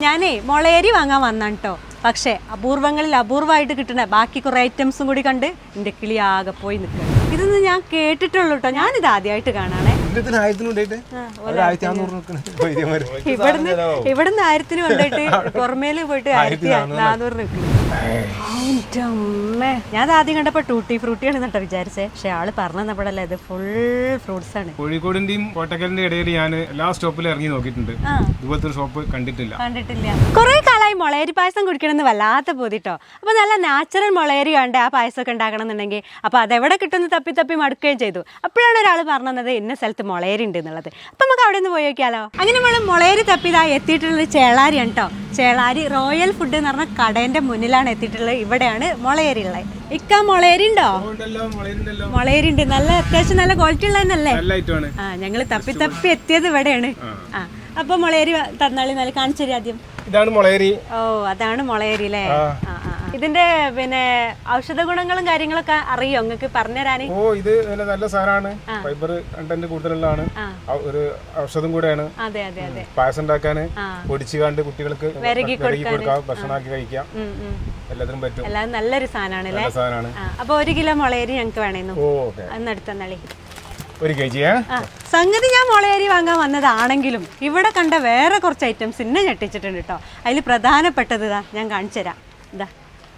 ഞാനേ മുളയരി വാങ്ങാൻ വന്നാണ് കേട്ടോ പക്ഷെ അപൂർവങ്ങളിൽ അപൂർവമായിട്ട് കിട്ടുന്ന ബാക്കി കുറേ ഐറ്റംസും കൂടി കണ്ട് എന്റെ കിളി ആകെ പോയി നിൽക്കുക ഇതൊന്നും ഞാൻ കേട്ടിട്ടുള്ളൂ കേട്ടോ ഞാനിത് ആദ്യമായിട്ട് കാണാണേ ഇതിന് ആയിരത്തിന് കൊണ്ടുപോയിട്ട് ഒരു ആയിരത്തി നാനൂറ് നിൽക്കണ ഇവിടുന്ന് ഇവിടുന്ന് ആയിരത്തിന് കൊണ്ടുപോയിട്ട് പുറമേൽ പോയിട്ട് ആയിരത്തി നാനൂറ്. നിൽക്കുന്നു അമ്മേ ഞാൻ ആദ്യം കണ്ടപ്പോ ടൂട്ടി ഫ്രൂട്ടിയാണ് കേട്ടോ വിചാരിച്ചേ. പക്ഷെ ആൾ പറഞ്ഞു തന്നപ്പോഴല്ലേ ഇത് ഫുൾ ഫ്രൂട്ട്സ് ആണ്. കോഴിക്കോടിന്റെയും കോട്ടക്കലിന്റെ ഇടയിൽ ഞാൻ എല്ലാ സ്റ്റോപ്പിലും ഇറങ്ങി നോക്കിയിട്ടുണ്ട്. ഇതുപോലത്തെ ഷോപ്പ് കണ്ടിട്ടില്ല. കണ്ടിട്ടില്ല. കുറെ കാലമായി മുളയരി പായസം കുടിക്കണമെന്ന് വല്ലാത്ത പോതിട്ടോ. അപ്പോൾ നല്ല നാച്ചുറൽ മുളയരി കണ്ട് ആ പായസമൊക്കെ ഉണ്ടാക്കണം എന്നുണ്ടെങ്കിൽ അപ്പോൾ അതെവിടെ കിട്ടുമെന്ന് തപ്പി തപ്പി മടുക്കുകയും ചെയ്തു. അപ്പോഴാണ് ഒരാൾ പറഞ്ഞു തന്നത് ഇന്ന സ്ഥലത്ത് മുളയരി ഉണ്ട് എന്നുള്ളത്. അപ്പം നമുക്ക് അവിടെ നിന്ന് പോയി നോക്കിയാലോ? അങ്ങനെ നമ്മൾ മുളയരി തപ്പിതാ എത്തിയിട്ടുള്ളത് ചേളാരിയാണ് കേട്ടോ. ചേളാരി റോയൽ ഫുഡ് എന്ന് പറഞ്ഞ കടേന്റെ മുന്നിലാണ് എത്തിയിട്ടുള്ളത്. ഇവിടെയാണ് മുളയരി ഉള്ളത്. ഇക്ക മുളയരി ഉണ്ടോ? മുളയരി ഉണ്ട്. നല്ല അത്യാവശ്യം നല്ല ക്വാളിറ്റി ഉള്ളതെന്നല്ലേ ആ ഞങ്ങൾ തപ്പി തപ്പി എത്തിയത് ഇവിടെയാണ്. ആ. അപ്പൊ മുളയരി തന്നാളി നല്ല കാണിച്ചു ആദ്യം. ഇതാണ് മുളയരി. ഓ അതാണ് മുളയരി അല്ലേ. ഇതിന്റെ പിന്നെ ഔഷധ ഗുണങ്ങളും കാര്യങ്ങളൊക്കെ അറിയോ? നിങ്ങൾക്ക് പറഞ്ഞുതരാന്? ഓ ഇത് നല്ല സാധനമാണ്. ഫൈബർ കണ്ടന്റ് കൂടുതലുള്ളതാണ്. ഒരു ഔഷധം കൂടെയാണ്. അതെ അതെ അതെ. പായസം ഉണ്ടാക്കാന് പൊടിച്ചു കണ്ട് കുട്ടികൾക്ക് വിരകി കൊടുക്കാം ഭക്ഷണമാക്കി കഴിക്കാം. എല്ലാത്തിനും പറ്റും. എല്ലാം നല്ലൊരു സാധനമാണ് അല്ലേ അപ്പൊ ഒരു കിലോ മുളയരി ഞങ്ങൾക്ക് വേണേന്നു. ഓ അന്ന് എടുത്തന്നളി. ഒരു കെ ജി സംഗതി ഞാൻ മുളയരി വാങ്ങാൻ വന്നതാണെങ്കിലും ഇവിടെ കണ്ട വേറെ കുറച്ച് ഐറ്റംസ് ഇന്നെ ഞെട്ടിച്ചിട്ടുണ്ട് കേട്ടോ അതിൽ പ്രധാനപ്പെട്ടത് ഞാൻ കാണിച്ചു തരാം ഇതാ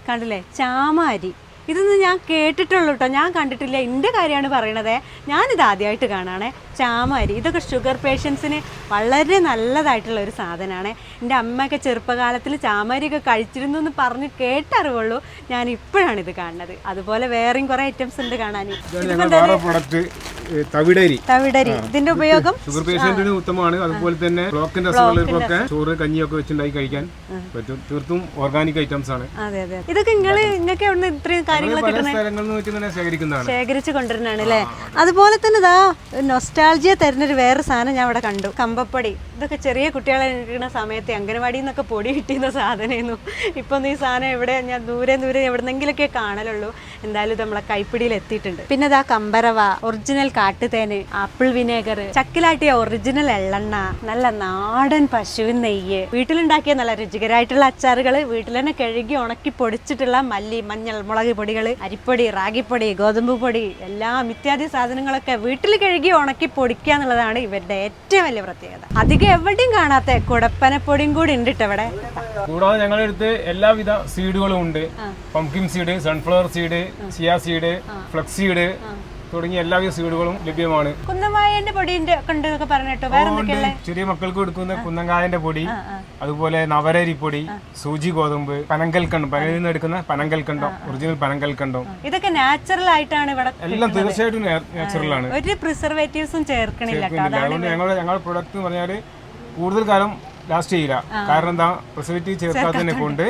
കണ്ടില്ലേ ചാമാരി ഇതൊന്നും ഞാൻ കേട്ടിട്ടുള്ളൂ കേട്ടോ ഞാൻ കണ്ടിട്ടില്ല. എന്റെ കാര്യമാണ് പറയണത്. ഞാനിത് ആദ്യമായിട്ട് കാണാണേ. ചാമാരി. ഇതൊക്കെ ഷുഗർ പേഷ്യൻസിന് വളരെ നല്ലതായിട്ടുള്ള ഒരു സാധനമാണ് എന്റെ അമ്മയൊക്കെ ചെറുപ്പകാലത്തിൽ ചാമരിയൊക്കെ കഴിച്ചിരുന്നു എന്ന് പറഞ്ഞ് കേട്ടറിവുള്ളൂ. ഞാൻ ഇപ്പോഴാണ് ഇത് കാണുന്നത്. അതുപോലെ വേറെയും കുറേ ഐറ്റംസ് ഉണ്ട് കാണാൻ തവിടരി. തവിടരി. ഇതിന്റെ ഉപയോഗം? ഷുഗർ പേഷ്യന്റിന് ഉത്തമമാണ്. അതുപോലെ തന്നെ ബ്ലോക്കിന്റെ അസുഖമുള്ളവർക്കൊക്കെ ചോറ് കഞ്ഞിയൊക്കെ വെച്ചുണ്ടാക്കി കഴിക്കാൻ പറ്റും. തീർത്തും ഓർഗാനിക് ഐറ്റംസ് ആണ്. അതെ അതെ ഇതൊക്കെ നിങ്ങൾ നിങ്ങൾക്ക് ഇത്രയും കാര്യങ്ങൾ ശേഖരിച്ച് കൊണ്ടുവരുന്നതാണ് അല്ലേ? അതുപോലെ തന്നെ ഇതാ നൊസ്റ്റാൾജിയ തരുന്നൊരു വേറെ സാധനം ഞാൻ അവിടെ കണ്ടു. കമ്പപ്പൊടി. ഇതൊക്കെ ചെറിയ കുട്ടികളെ ഇരിക്കുന്ന സമയത്ത് അംഗനവാടിയിൽ നിന്നൊക്കെ പൊടി കിട്ടിയുന്ന സാധനമായിരുന്നു ഇപ്പം ഈ സാധനം എവിടെ? ഞാൻ ദൂരെ ദൂരെ എവിടെന്നെങ്കിലൊക്കെ കാണലുള്ളൂ. എന്തായാലും ഇത് നമ്മളെ കൈപ്പിടിയിൽ എത്തിയിട്ടുണ്ട്. പിന്നെ ഇതാ കമ്പരവ ഒറിജിനൽ കാട്ടുതേന് ആപ്പിൾ വിനേഗർ ചക്കിലാട്ടിയ ഒറിജിനൽ എള്ളെണ്ണ നല്ല നാടൻ പശുവിൻ നെയ്യ്. വീട്ടിലുണ്ടാക്കിയ നല്ല രുചികരമായിട്ടുള്ള അച്ചാറുകൾ വീട്ടിൽ തന്നെ കഴുകി ഉണക്കി പൊടിച്ചിട്ടുള്ള മല്ലി മഞ്ഞൾ മുളക് പൊടികൾ അരിപ്പൊടി റാഗിപ്പൊടി ഗോതമ്പ് പൊടി എല്ലാം ഇത്യാദി സാധനങ്ങളൊക്കെ വീട്ടിൽ കഴുകി ഉണക്കി പൊടിക്കുക എന്നുള്ളതാണ് ഇവരുടെ ഏറ്റവും വലിയ പ്രത്യേകത. അധികം എവിടെയും കാണാത്ത കുടപ്പനപ്പൊടിയും കൂടി ഉണ്ട് ഇവിടെ. കൂടാതെ ഞങ്ങളുടെ അടുത്ത് എല്ലാവിധ സീഡുകളും ഉണ്ട്. Pumpkin seed sunflower seed chia seed flax seed തുടങ്ങിയ എല്ലാവിധ സീഡുകളും ലഭ്യമാണ്. കുന്നമായന്റെ പൊടിന്റെ കണ്ടൊക്കെ പറഞ്ഞിട്ടോ വേറെ ചെറിയ മക്കൾക്ക് കൊടുക്കുന്ന കുന്നങ്കായന്റെ പൊടി അതുപോലെ നവരരിപ്പൊടി സൂചി ഗോതമ്പ് പനങ്കൽക്കണ്ടം. പനയിൽ നിന്ന് എടുക്കുന്ന പനങ്കൽക്കണ്ടം ഒറിജിനൽ പനങ്കൽക്കണ്ടം. ഇതൊക്കെ നാച്ചുറൽ ആയിട്ടാണ് ഇവിടെ എല്ലാം തീർച്ചയായിട്ടും നാച്ചുറൽ ആണ്. ഒരു പ്രിസർവേറ്റീവ്സും ചേർക്കണില്ല അതുകൊണ്ട് ഞങ്ങളുടെ ഞങ്ങളുടെ പ്രൊഡക്റ്റ് എന്ന് പറഞ്ഞാൽ കൂടുതൽ കാലം ലാസ്റ്റ് ചെയ്യില്ല. കാരണം എന്താ? പ്രിസർവേറ്റീവ് ചേർക്കാത്തതിനെ. കൊണ്ട്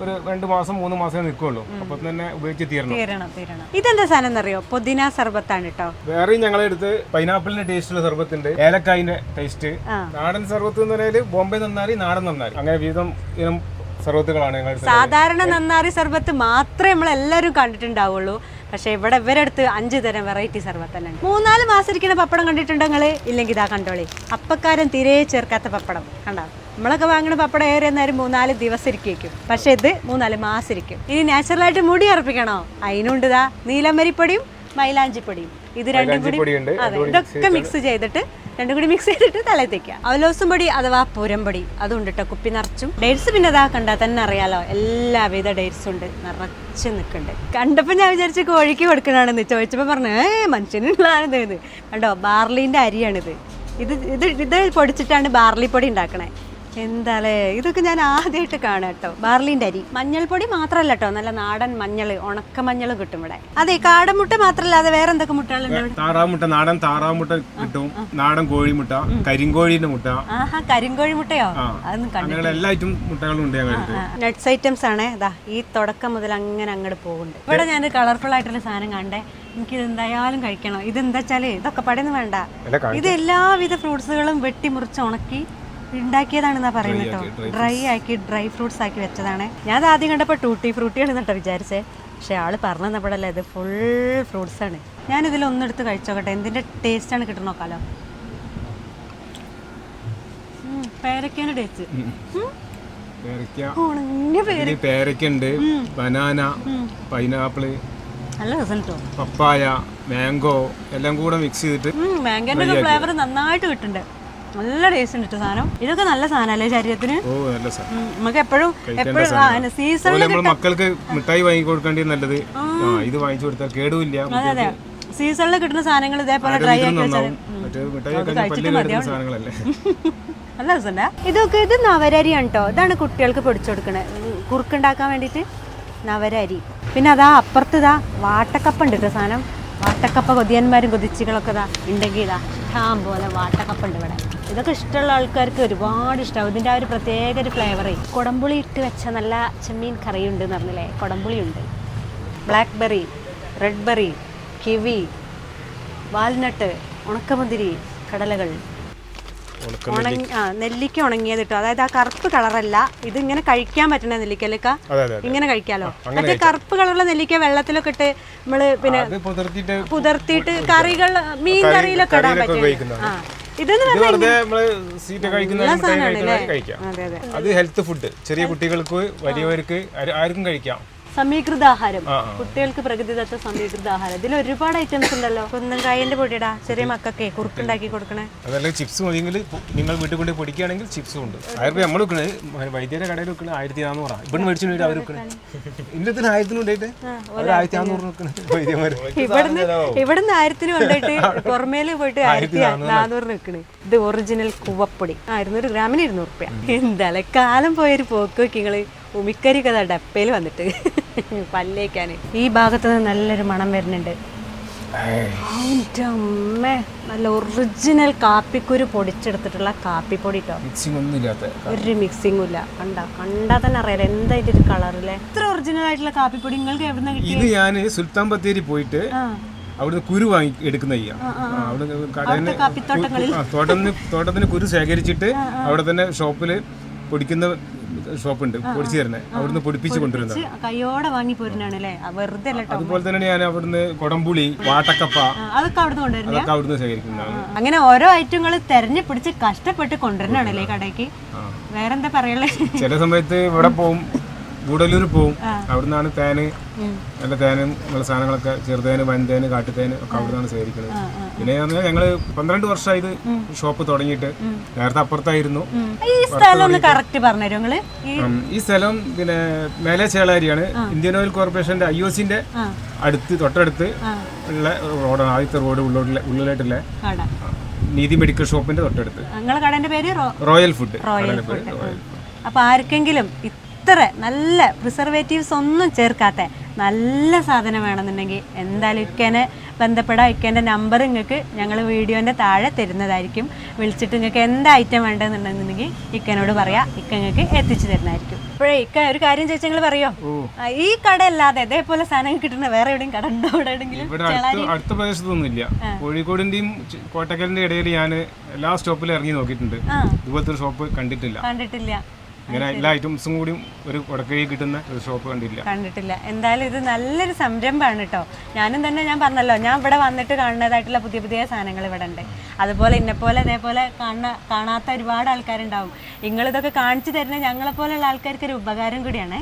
ഒരു രണ്ട് മാസം മൂന്ന് മാസമേ നിൽക്കുള്ളൂ. അപ്പൊ തന്നെ ഉപയോഗിച്ച് തീരണം. തീരണം തീരണം. ഇതെന്താ സാധനം അറിയോ പുതിന സർബത്താണ് കേട്ടോ വേറെയും ഞങ്ങളെ അടുത്ത് പൈനാപ്പിളിന്റെ ടേസ്റ്റുള്ള സർബത്തുണ്ട്. ഏലക്കായിന്റെ ടേസ്റ്റ് നാടൻ സർബത്ത് എന്ന് പറഞ്ഞാൽ ബോംബെ നന്നാരി നാടൻ നന്നാരി. അങ്ങനെ വിധം ഇനം സർബത്തുകളാണ് ഞങ്ങൾ സാധാരണ നന്നാരി സർബത്ത് മാത്രമേ നമ്മൾ എല്ലാവരും കണ്ടിട്ടുണ്ടാവുള്ളൂ. പക്ഷെ ഇവിടെ ഇവരടുത്ത് അഞ്ച് തരം വെറൈറ്റി സർബത്ത് മൂന്നാൽ മാസം ഇരിക്കുന്ന പപ്പടം കണ്ടിട്ടുണ്ടോ നിങ്ങൾ ഇല്ലെങ്കിൽ ഇതാ കണ്ടോളി. അപ്പക്കാരൻ തീരെ ചേർക്കാത്ത പപ്പടം. കണ്ടോ? നമ്മളൊക്കെ വാങ്ങുന്ന പപ്പടം ഏറെ നേരം മൂന്നാൽ ദിവസം ഇരിക്കും പക്ഷെ ഇത് മൂന്നാൽ മാസം ഇരിക്കും ഇനി നാച്ചുറലായിട്ട് മുടി അർപ്പിക്കണോ അതിനുണ്ട് ഇതാ നീലമരിപ്പൊടിയും മൈലാഞ്ചിപ്പൊടിയും. ഇത് രണ്ടും കൂടി അതെ ഇതൊക്കെ മിക്സ് ചെയ്തിട്ട് രണ്ടും കൂടി മിക്സ് ചെയ്തിട്ട് തലയിൽ തേക്കുക. അവലോസും പൊടി അഥവാ പൂരംപൊടി അതുണ്ട് കേട്ടോ കുപ്പി നിറച്ചും. ഡേറ്റ്സ് പിന്നെ ഇതാ കണ്ടാൽ തന്നെ അറിയാലോ എല്ലാവിധ ഡേറ്റ്സും ഉണ്ട് നിറച്ച് നിൽക്കുന്നുണ്ട് കണ്ടപ്പോൾ ഞാൻ വിചാരിച്ച് കോഴിക്ക് കൊടുക്കണമെന്ന് ചോദിച്ചപ്പോൾ പറഞ്ഞു ഏ മനുഷ്യനുള്ളതാണിത് ഇത്. കണ്ടോ ബാർലിന്റെ അരിയാണിത്. ഇത് ഇത് ഇത് പൊടിച്ചിട്ടാണ് ബാർലി പൊടി ഉണ്ടാക്കണേ. എന്താലേ? ഇതൊക്കെ ഞാൻ ആദ്യമായിട്ട് കാണാം കേട്ടോ. ബാർലിന്റെ അരി. മഞ്ഞൾപ്പൊടി മാത്രമല്ല കേട്ടോ. നല്ല നാടൻ മഞ്ഞൾ ഉണക്ക മഞ്ഞൾ കിട്ടും ഇവിടെ. അതെ കാടമുട്ട മാത്രമല്ലാതെ വേറെ എന്തൊക്കെ മുട്ടകളുണ്ട്? താറാമുട്ട നാടൻ താറാമുട്ട കിട്ടും. നാടൻ കോഴിമുട്ട കരിങ്കോഴിന്റെ മുട്ട. ആഹാ കരിങ്കോഴി മുട്ടയോ? അതൊന്നും എല്ലാ ഐറ്റം മുട്ടകളും ഉണ്ട് നട്ട്സ് ഐറ്റംസ് ആണ്. ഇതാ ഈ തുടക്കം മുതൽ അങ്ങനെ അങ്ങോട്ട് പോകുന്നുണ്ട്. ഇവിടെ ഞാൻ കളർഫുൾ ആയിട്ടുള്ള സാധനം കണ്ടേ. എനിക്ക് ഇത് എന്തായാലും കഴിക്കണം. ഇതെന്താ വെച്ചാൽ ഇതൊക്കെ പടയൊന്നും വേണ്ട. ഇത് എല്ലാവിധ ഫ്രൂട്ട്സുകളും വെട്ടിമുറിച്ച് ഉണക്കി ഉണ്ടാക്കിയതാണെന്നാ പറയുന്നത് കേട്ടോ. ഡ്രൈ ആക്കി ഡ്രൈ ഫ്രൂട്ട്സ് ആക്കി വെച്ചതാണ്. ഞാൻ ആദ്യം കണ്ടപ്പോൾ ടൂട്ടി ഫ്രൂട്ടിയാണ് കേട്ടോ വിചാരിച്ചേ. പക്ഷെ ആൾ പറഞ്ഞു തന്നപ്പോഴല്ലേ ഇത് ഫുൾ ഫ്രൂട്ട്സ് ആണ്. ഞാൻ ഇതിൽ ഒന്നെടുത്ത് കഴിച്ചോക്കട്ടെ. എന്തിന്റെ ടേസ്റ്റ് ആണ് കിട്ടണ നോക്കാലോ. പേരക്കേന്റെ ടേസ്റ്റ് പേരയ്ക്ക ഉണങ്ങിയ പേര് ഇതിൽ പേരയ്ക്കുണ്ട് ബനാന പൈനാപ്പിൾ നല്ല റിസൾട്ടോ പപ്പായ മാംഗോ എല്ലാം കൂടെ മിക്സ് ചെയ്തിട്ട് മാംഗോന്റെ ഫ്ലേവർ നന്നായിട്ട് കിട്ടുന്നുണ്ട്. നല്ല ടേസ്റ്റ് ഉണ്ട് സാധനം. ഇതൊക്കെ നല്ല സാധനമല്ലേ ശരീരത്തിന്? നമുക്ക് എപ്പോഴും എപ്പോഴും സീസൺ മക്കൾക്ക് മിഠായി വാങ്ങി കൊടുക്കേണ്ടി നല്ലത്. ഇത് വാങ്ങിച്ചു കൊടുത്താൽ കേടുമില്ല അതെ അതെ. സീസണിൽ കിട്ടുന്ന സാധനങ്ങൾ ഇതേപോലെ ഡ്രൈ ആക്കി നല്ല രസമുണ്ട്. ഇതൊക്കെ ഇത് നവരരിയാണ് കേട്ടോ ഇതാണ് കുട്ടികൾക്ക് പൊടിച്ചു കൊടുക്കണേ കുറുക്കുണ്ടാക്കാൻ വേണ്ടിയിട്ട് നവരരി. പിന്നെ അതാ അപ്പുറത്ത് ഇതാ വാട്ടക്കപ്പ ഉണ്ട് കേട്ടോ സാധനം. വാട്ടക്കപ്പ കൊതിയന്മാരും കൊതിച്ചികളൊക്കെ ഇതാ ഉണ്ടെങ്കിൽ ഇതാ. ഇഷ്ടം പോലെ വാട്ടക്കപ്പുണ്ട് ഇവിടെ. ഇതൊക്കെ ഇഷ്ടമുള്ള ആൾക്കാർക്ക് ഒരുപാട് ഇഷ്ടമാവും ഇതിന്റെ ആ ഒരു പ്രത്യേക ഒരു ഫ്ലേവറേ കുടംപുളി ഇട്ട് വെച്ച നല്ല ചെമ്മീൻ കറിയുണ്ട് എന്ന് പറഞ്ഞില്ലേ? കുടംപുളി ഉണ്ട് blackberry red berry kiwi walnut ഉണക്കമുന്തിരി കടലകൾ. നെല്ലിക്ക. ഉണങ്ങിയത് കിട്ടും അതായത് ആ കറുപ്പ് കളറല്ല. ഇത് ഇങ്ങനെ കഴിക്കാൻ പറ്റണ നെല്ലിക്കല്ലേക്ക അതെ അതെ ഇങ്ങനെ കഴിക്കാലോ? മറ്റേ കറുപ്പ് കളറുള്ള നെല്ലിക്ക വെള്ളത്തിലൊക്കെ ഇട്ട് നമ്മൾ പിന്നെ പുതിർത്തിയിട്ട് കറികൾ മീൻ കറിയിലൊക്കെ ഇടാൻ പറ്റും ആ. ഇതെന്ന് അത് ഹെൽത്ത് ഫുഡ് ചെറിയ കുട്ടികൾക്ക് വലിയവർക്ക് ആർക്കും കഴിക്കാം. സമീകൃതാഹാരം ആഹാരം. കുട്ടികൾക്ക് പ്രകൃതിദത്ത സമീകൃതാഹാരം ഇതിൽ ഒരുപാട് ഐറ്റംസ് ഉണ്ടല്ലോ. കുന്നും കായന്റെ പൊടിയടാ ചെറിയ മക്കൾക്ക് കുറുക്കുണ്ടാക്കി കൊടുക്കണേ. അതല്ല ചിപ്സ് മതിയെങ്കിൽ നിങ്ങൾ വീട്ടിൽ കൊണ്ട് പൊടിക്കുകയാണെങ്കിൽ ചിപ്സും ഉണ്ട്. ആയിരം നമ്മൾ വെക്കണത് വൈദ്യരുടെ കടയിൽ വെക്കണത് ആയിരത്തി നാനൂറാണ് ഇവിടെ മേടിച്ചു അവർ ഇന്നത്തിന് ആയിരത്തിന് കൊണ്ടായിട്ട് അവർ ആയിരത്തി നാനൂറ് വെക്കണത് വൈദ്യന്മാർ ഇവിടുന്ന് ഇവിടുന്ന് ആയിരത്തിന് കൊണ്ടുപോയിട്ട് പുറമേൽ പോയിട്ട് ആയിരത്തി നാനൂറിന് വെക്കണേ. ഇത് ഒറിജിനൽ കുവപ്പൊടി. ആ ഇരുന്നൂറ് ഗ്രാമിന് ഇരുന്നൂറ് റുപ്യ. എന്തായാലും കാലം പോയൊരു പോക്ക് വെക്കിങ്ങൾ ഉമിക്കരി കഥ ഡപ്പയിൽ വന്നിട്ട്. പല്ലേക്കാൻ ഈ ഭാഗത്ത് നിന്ന് നല്ലൊരു മണം വരുന്നുണ്ട്. എന്റെ അമ്മേ നല്ല ഒറിജിനൽ കാപ്പിക്കുരു പൊടിച്ചെടുത്തിട്ടുള്ള കാപ്പിപ്പൊടി കേട്ടോ മിക്സിംഗ് ഒരു മിക്സിംഗും ഇല്ല കണ്ട കണ്ടാ തന്നെ അറിയാലോ എന്താ ഇതിന്റെ ഒരു കളറില്ലേ. ഇത്ര ഒറിജിനൽ ആയിട്ടുള്ള കാപ്പിപ്പൊടി നിങ്ങൾക്ക് എവിടെ കിട്ടി ഇത് ഞാൻ സുൽത്താൻ ബത്തേരി പോയിട്ട് അവിടുന്ന് കുരു വാങ്ങി എടുക്കുന്ന തോട്ടത്തിന് കുരു ശേഖരിച്ചിട്ട് അവിടെ തന്നെ ഷോപ്പിൽ പൊടിക്കുന്ന ഷോപ്പുണ്ട് പൊടിച്ചു തരുന്നത് അവിടുന്ന് പൊടിപ്പിച്ച് കൊണ്ടുവരുന്നത്. കയ്യോടെ വാങ്ങി പോരുന്നാണ് അല്ലേ? വെറുതെ അതുപോലെ തന്നെ ഞാൻ അവിടുന്ന് കൊടംപുളി വാട്ടക്കപ്പ. അതൊക്കെ അവിടുന്ന് കൊണ്ടുവരുന്ന അതൊക്കെ അവിടുന്ന് ശേഖരിക്കുന്നതാണ്. അങ്ങനെ ഓരോ ഐറ്റങ്ങൾ തെരഞ്ഞു പിടിച്ച് കഷ്ടപ്പെട്ട് കൊണ്ടുവരുന്നതാണല്ലേ കടയ്ക്ക്? വേറെന്താ പറയല്ലേ ചില സമയത്ത് ഇവിടെ പോവും ഗൂഡല്ലൂർ പോവും. അവിടുന്നാണ് തേന് നല്ല തേനും നല്ല സാധനങ്ങളൊക്കെ ചെറുതേന് വൻതേന് കാട്ടുതേന് ഒക്കെ അവിടുന്നാണ് ശേഖരിക്കുന്നത് പിന്നെ പറഞ്ഞാൽ ഞങ്ങൾ പന്ത്രണ്ട് വർഷമായി ഇത് ഷോപ്പ് തുടങ്ങിയിട്ട് നേരത്തെ അപ്പുറത്തായിരുന്നു. ഈ സ്ഥലം പിന്നെ മേലെ ചേളാരിയാണ്. ഇന്ത്യൻ ഓയിൽ കോർപ്പറേഷന്റെ ഐ ഒ സിന്റെ അടുത്ത് തൊട്ടടുത്ത് ഉള്ള റോഡാണ്. ആദ്യത്തെ റോഡ് ഉള്ളിലെ ഉള്ളിലായിട്ടുള്ള നീതി മെഡിക്കൽ ഷോപ്പിന്റെ തൊട്ടടുത്ത്. Royal food. റോയൽ അപ്പൊ ആർക്കെങ്കിലും ഇത്ര നല്ല പ്രിസർവേറ്റീവ്സ് ഒന്നും ചേർക്കാത്ത നല്ല സാധനം വേണമെന്നുണ്ടെങ്കിൽ എന്തായാലും ഇക്കനെ ബന്ധപ്പെടാം. ഇക്കേന്റെ നമ്പർ നിങ്ങൾക്ക് ഞങ്ങൾ വീഡിയോന്റെ താഴെ തരുന്നതായിരിക്കും. വിളിച്ചിട്ട് നിങ്ങൾക്ക് എന്ത് ഐറ്റം വേണ്ടതെന്നുണ്ടെന്നുണ്ടെങ്കിൽ ഇക്കനോട് പറയാം. ഇക്ക നിങ്ങൾക്ക് എത്തിച്ചു തരുന്നതായിരിക്കും. അപ്പോഴേ ഇക്ക ഒരു കാര്യം ചോദിച്ചാൽ നിങ്ങൾ പറയോ? ഈ കട അല്ലാതെ ഇതേപോലെ സാധനം കിട്ടുന്ന വേറെ എവിടെയും കട ഉണ്ടോ എവിടെയെങ്കിലും? അടുത്ത പ്രദേശത്തൊന്നും ഇല്ല കോഴിക്കോടിന്റെയും കോട്ടക്കലിന്റെ ഇടയിൽ ഞാൻ എല്ലാ സ്റ്റോപ്പിലും ഇറങ്ങി നോക്കിയിട്ടുണ്ട്. ഇതുപോലത്തെ ഷോപ്പ് കണ്ടിട്ടില്ല. കണ്ടിട്ടില്ല. ഇങ്ങനെ എല്ലാ ഐറ്റംസും കൂടി ഒരു കൊടക്കഴി കിട്ടുന്ന ഒരു ഷോപ്പ് കണ്ടില്ല കണ്ടിട്ടില്ല. എന്തായാലും ഇത് നല്ലൊരു സംരംഭമാണ് കേട്ടോ. ഞാനും തന്നെ ഞാൻ പറഞ്ഞല്ലോ ഞാൻ ഇവിടെ വന്നിട്ട് കാണുന്നതായിട്ടുള്ള പുതിയ പുതിയ സാധനങ്ങൾ ഇവിടെ ഉണ്ട്. അതുപോലെ ഇന്നെപ്പോലെ പോലെ കാണുന്ന കാണാത്ത ഒരുപാട് ആൾക്കാരുണ്ടാവും. നിങ്ങളിതൊക്കെ കാണിച്ചു തരുന്ന ഞങ്ങളെ പോലെയുള്ള ആൾക്കാർക്ക് ഒരു ഉപകാരം കൂടിയാണ്.